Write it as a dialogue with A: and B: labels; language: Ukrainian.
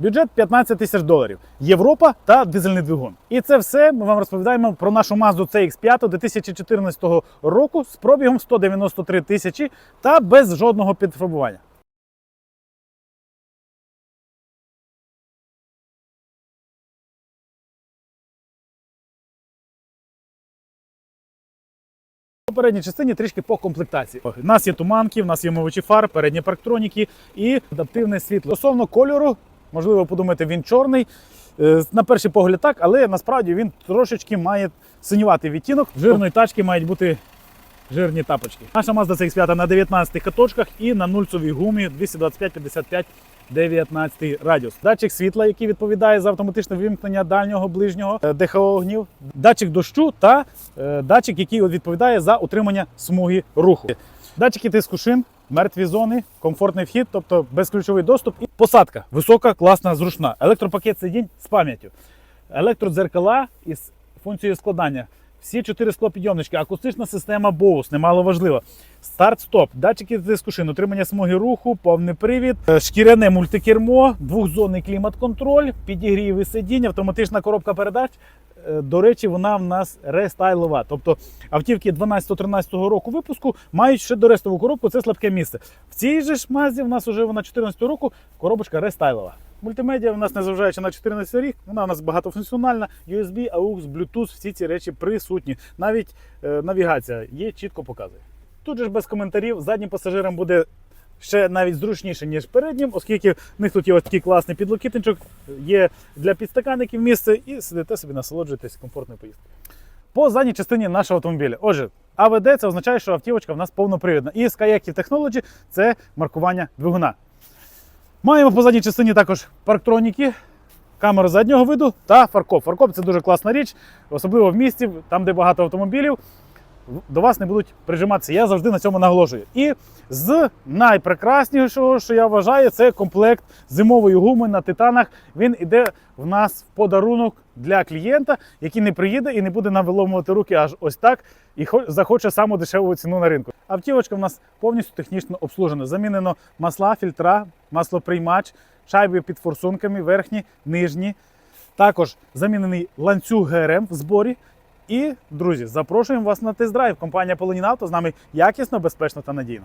A: Бюджет 15 тисяч доларів. Європа та дизельний двигун. І це все ми вам розповідаємо про нашу Mazda CX-5 2014 року з пробігом 193 тисячі та без жодного підфарбування. В попередній частині трішки по комплектації. У нас є туманки, в нас є мовичі фар, передні парктроніки і адаптивне світло. Стосовно кольору, можливо, подумаєте, він чорний. Е, На перший погляд так, але насправді він трошечки має синюватий відтінок. Жирної тачки мають бути жирні тапочки. Наша Mazda CX-5 на 19 каточках і на нульцовій гумі 225-55 19 радіус. Датчик світла, який відповідає за автоматичне вимкнення дальнього ближнього е, ДХО огнів, датчик дощу та е, датчик, який відповідає за утримання смуги руху. Датчики тиску шин, мертві зони, комфортний вхід, тобто безключовий доступ і посадка. Висока, класна, зручна. Електропакет сидінь з пам'яттю. Електродзеркала із функцією складання. Всі чотири склопідйомнички, акустична система Bose, немало важливо. Старт-стоп, датчики тиску шин, утримання смуги руху, повний привід, е, шкіряне мультикермо, двохзонний клімат-контроль, підігріви сидінь, автоматична коробка передач. Е, До речі, вона в нас рестайлова. Тобто автівки 12-13 року випуску мають ще дорестову коробку, це слабке місце. В цій же ж мазі в нас вже вона 14 року коробочка рестайлова. Мультимедіа в нас, незважаючи на 14 рік, вона у нас багатофункціональна, USB, AUX, Bluetooth, всі ці речі присутні. Навіть е, навігація є, чітко показує. Тут же ж без коментарів, заднім пасажирам буде ще навіть зручніше, ніж переднім, оскільки в них тут є ось такий класний підлокітничок, є для підстаканників місце і сидите собі, насолоджуєтесь комфортною поїздкою. По задній частині нашого автомобіля. Отже, АВД це означає, що автівочка в нас повнопривідна. І Skyactiv Technology це маркування двигуна. Маємо по задній частині також парктроніки, камеру заднього виду та фаркоп. Фаркоп це дуже класна річ, особливо в місті, там, де багато автомобілів, до вас не будуть прижиматися. Я завжди на цьому наголошую. І з найпрекраснішого, що я вважаю, це комплект зимової гуми на титанах. Він іде в нас в подарунок для клієнта, який не приїде і не буде нам виломувати руки аж ось так, і захоче саму дешеву ціну на ринку. Автівочка в нас повністю технічно обслужена. Замінено масла, фільтра, маслоприймач, шайби під форсунками, верхні, нижні. Також замінений ланцюг ГРМ в зборі. І, друзі, запрошуємо вас на тест-драйв. Компанія Полонінавто з нами якісно, безпечно та надійно.